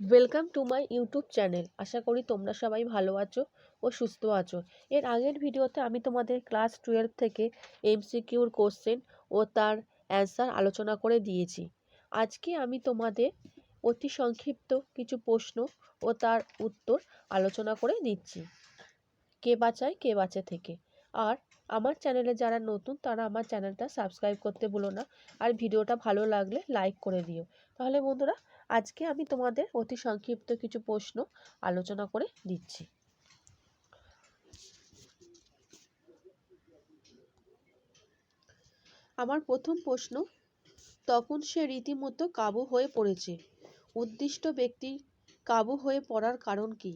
Welcome to my YouTube channel আশা করি তোমরা সবাই ভালো আছো ও সুস্থ আছো। এর আগের ভিডিওতে আমি তোমাদের ক্লাস টুয়েলভ থেকে এমসিকিউর কোশ্চেন ও তার অ্যান্সার আলোচনা করে দিয়েছি। আজকে আমি তোমাদের অতি সংক্ষিপ্ত কিছু প্রশ্ন ও তার উত্তর আলোচনা করে দিচ্ছি। কে বাঁচায়, কে বাঁচে থেকে। আর আমার চ্যানেলে যারা নতুন, তারা আমার চ্যানেলটা সাবস্ক্রাইব করতে ভুলো না। আর ভিডিওটা ভালো লাগলে লাইক করে দিও। তাহলে বন্ধুরা আজকে আমি তোমাদের অতি সংক্ষিপ্ত কিছু প্রশ্ন আলোচনা করে দিচ্ছি। আমার প্রথম প্রশ্ন, তখন সে রীতিমতো কাবু হয়ে পড়েছে। উদ্দিষ্ট ব্যক্তি কাবু হয়ে পড়ার কারণ কি?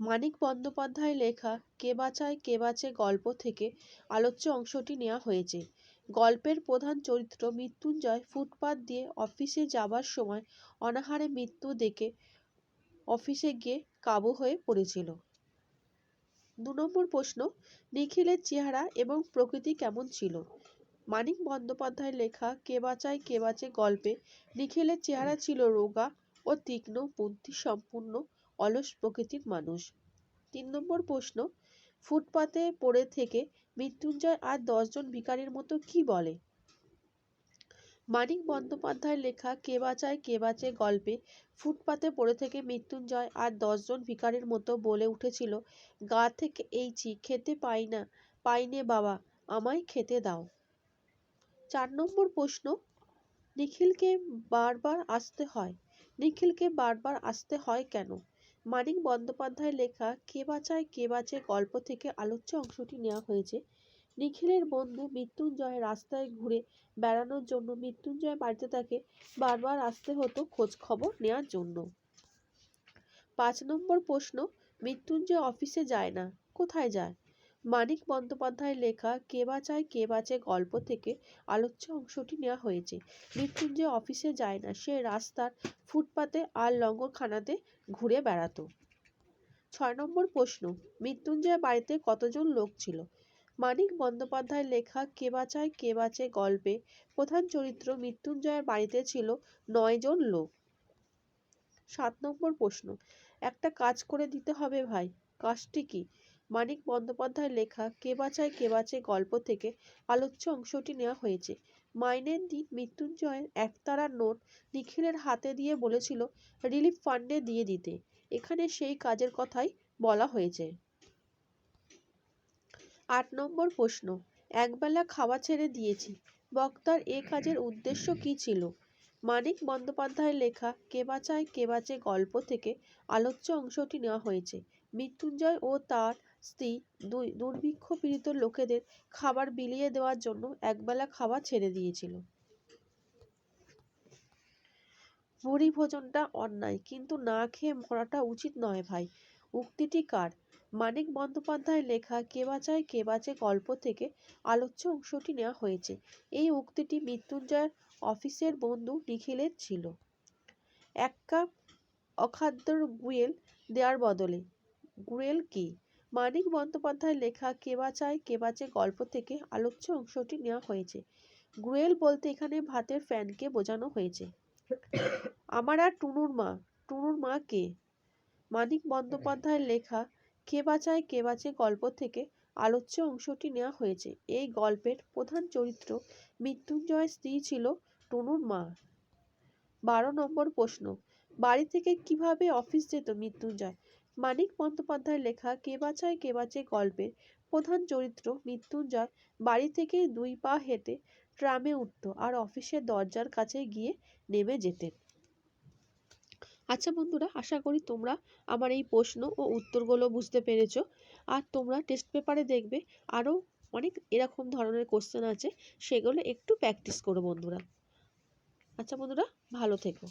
মানিক বন্দ্যোপাধ্যায় লেখা কে বাঁচায় কে বাঁচে গল্প থেকে আলোচ্য অংশটি নেওয়া হয়েছে। গল্পের প্রধান চরিত্র মৃত্যুঞ্জয় ফুটপাত দিয়ে অফিসে যাবার সময় অনাহারে মৃত্যু দেখে অফিসে গিয়ে কাবু হয়ে পড়েছিল। দু নম্বর প্রশ্ন, নিখিলের চেহারা এবং প্রকৃতি কেমন ছিল? মানিক বন্দ্যোপাধ্যায় লেখা কে বাঁচায়, কে বাঁচে গল্পে নিখিলের চেহারা ছিল রোগা ও তীক্ষ্ণ বুদ্ধি সম্পূর্ণ অলস প্রকৃতির মানুষ। তিন নম্বর প্রশ্ন, ফুটপাতে পড়ে থেকে মৃত্যুঞ্জয় আর দশজন ভিকারির মতো কি বলে? মানিক বন্দ্যোপাধ্যায়ের লেখা কে বাঁচায় কে বাঁচে গল্পে ফুটপাতে পড়ে থেকে মৃত্যুঞ্জয় আর দশজন ভিকারির মতো বলে উঠেছিল, গা থেকে এইছি খেতে পাই না পাইনে বাবা, আমায় খেতে দাও। চার নম্বর প্রশ্ন, নিখিলকে বারবার আসতে হয়, নিখিলকে বারবার আসতে হয় কেন? মানিক বন্দ্যোপাধ্যায় লেখা কে বাঁচায়, কে বাঁচে গল্প থেকে আলোচ্য অংশটি নেওয়া হয়েছে। নিখিলের বন্ধু মৃত্যুঞ্জয় রাস্তায় ঘুরে বেড়ানোর জন্য মৃত্যুঞ্জয় বাড়িতে তাকে বারবার আসতে হতো খোঁজ খবর নেওয়ার জন্য। পাঁচ নম্বর প্রশ্ন, মৃত্যুঞ্জয় অফিসে যায় না, কোথায় যায়? মানিক বন্দ্যোপাধ্যায়ের লেখা কে বাঁচায় কে বাঁচে গল্প থেকে আলোচ্য অংশটি নেওয়া হয়েছে। মৃত্যুঞ্জয় অফিসে যায় না, সে রাস্তার ফুটপাতে আর লঙ্গরখানাতে ঘুরে বেড়াতো। ছয় নম্বর প্রশ্ন, মৃত্যুঞ্জয় বাড়িতে কতজন লোক ছিল? মানিক বন্দ্যোপাধ্যায়ের লেখা কে বাঁচায় কে বাঁচে গল্পে প্রধান চরিত্র মৃত্যুঞ্জয়ের বাড়িতে ছিল নয় জন লোক। সাত নম্বর প্রশ্ন, একটা কাজ করে দিতে হবে ভাই, কাজটি কি? মানিক বন্দ্যোপাধ্যায়ের লেখা কে বাঁচায় কে বাঁচে গল্প থেকে আলোচ্য অংশটি নেওয়া হয়েছে। মাইনের দিন মৃত্যুঞ্জয়ের একতারার নোট নিখিলের হাতে দিয়ে বলেছিল, রিলিফ ফান্ডে দিয়ে দিতে। এখানে সেই কাজের কথাই বলা হয়েছে। আট নম্বর প্রশ্ন, একবেলা খাওয়া ছেড়ে দিয়েছি। বক্তার এ কাজের উদ্দেশ্য কি ছিল? মানিক বন্দ্যোপাধ্যায়ের লেখা কে বাঁচায় কে বাঁচে গল্প থেকে আলোচ্য অংশটি নেওয়া হয়েছে। মৃত্যুঞ্জয় ও তার স্ত্রী দুই দুর্ভিক্ষ পীড়িত লোকেদের খাবার বিলিয়ে দেওয়ার জন্য একবেলা খাবার ছেড়ে দিয়েছিল। ভোজনটা অন্যায়, কিন্তু না খেয়ে মরাটা উচিত নয় ভাই। উক্তিটি কার? মানিক বন্দ্যোপাধ্যায় লেখা কে বাঁচায়, কে বাঁচে গল্প থেকে আলোচ্য অংশটি নেওয়া হয়েছে। এই উক্তিটি মৃত্যুঞ্জয়ের অফিসের বন্ধু নিখিলের ছিল। এক কাপ অখাদ্যর গুয়েল দেওয়ার বদলে। গুয়েল কি? মানিক বন্দ্যোপাধ্যায় লেখা কে বাঁচায় কে বাঁচে গল্প থেকে আলোচ্য অংশটি নেওয়া হয়েছে। গুয়েল বলতে এখানে ভাতের ফ্যানকে বোঝানো হয়েছে। আমার আর টুনুর মা টুনুর মা কে? মানিক বন্দ্যোপাধ্যায়ের লেখা কে বাঁচায় কে বাঁচে গল্প থেকে আলোচ্য অংশটি নেওয়া হয়েছে। এই গল্পের প্রধান চরিত্র মৃত্যুঞ্জয়ের স্ত্রী ছিল টুনুর মা। বারো নম্বর প্রশ্ন, বাড়ি থেকে কীভাবে অফিস যেত মৃত্যুঞ্জয়? মানিক বন্দ্যোপাধ্যায়ের লেখা কে বাঁচায়, কে বাঁচে গল্পের প্রধান চরিত্র মৃত্যুঞ্জয় বাড়ি থেকে দুই পা হেঁটে ট্রামে উঠত আর অফিসের দরজার কাছে গিয়ে নেমে যেতেন। আচ্ছা বন্ধুরা, আশা করি তোমরা আমার এই প্রশ্ন ও উত্তরগুলো বুঝতে পেরেছ। আর তোমরা টেস্ট পেপারে দেখবে আরও অনেক এরকম ধরনের কোশ্চেন আছে, সেগুলো একটু প্র্যাকটিস করো বন্ধুরা। আচ্ছা বন্ধুরা, ভালো থেকো।